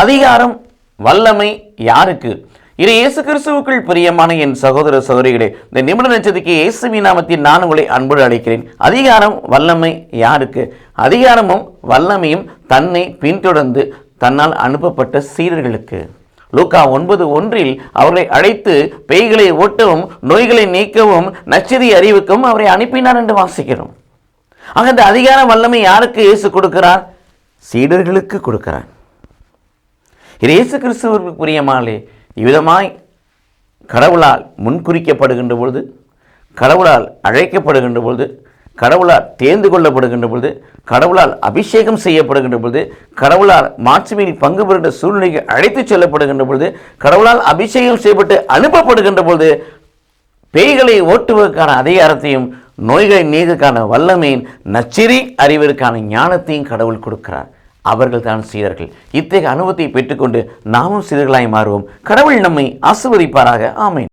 அதிகாரம் வல்லமை யாருக்கு? இது இயேசு கிறிஸ்துவுக்குள் பிரியமான என் சகோதர சகோதரிகளே இந்த நிமிட நட்சத்திற்கு இயேசுவி நாமத்தில் நான் உங்களை அன்போடு அழைக்கிறேன். அதிகாரம் வல்லமை யாருக்கு? அதிகாரமும் வல்லமையும் தன்னை பின்தொடர்ந்து தன்னால் அனுப்பப்பட்ட சீடர்களுக்கு. லூக்கா ஒன்பது ஒன்றில் அவர்களை அழைத்து பேய்களை ஓட்டவும் நோய்களை நீக்கவும் நச்சரி அறிவிக்கவும் அவரை அனுப்பினார் என்று வாசிக்கிறோம். ஆக இந்த அதிகார வல்லமை யாருக்கு இயேசு கொடுக்கிறார்? சீடர்களுக்கு கொடுக்கிறார். இது இயேசு கிறிஸ்துவிற்கு புரியமாலே இவ்விதமாய் கடவுளால் முன்குறிக்கப்படுகின்ற பொழுது கடவுளால் அழைக்கப்படுகின்ற பொழுது கடவுளால் தேர்ந்து கொள்ளப்படுகின்ற பொழுது கடவுளால் அபிஷேகம் செய்யப்படுகின்ற பொழுது கடவுளால் மாட்சிமையில் பங்கு பெறுகின்ற சூழ்நிலைக்கு அழைத்துச் செல்லப்படுகின்ற பொழுது கடவுளால் அபிஷேகம் செய்யப்பட்டு அனுப்பப்படுகின்ற பொழுது பேய்களை ஓட்டுவதற்கான அதிகாரத்தையும் நோய்களை நீக்குவதற்கான வல்லமையின் நச்சிரி அறிவிற்கான ஞானத்தையும் கடவுள் கொடுக்கிறார். அவர்கள் தான் சீடர்கள் இத்தகைய அனுபவத்தை பெற்றுக்கொண்டு நாமும் சீடர்களாய் மாறுவோம். கடவுள் நம்மை ஆசிர்வதிப்பாராக. ஆமை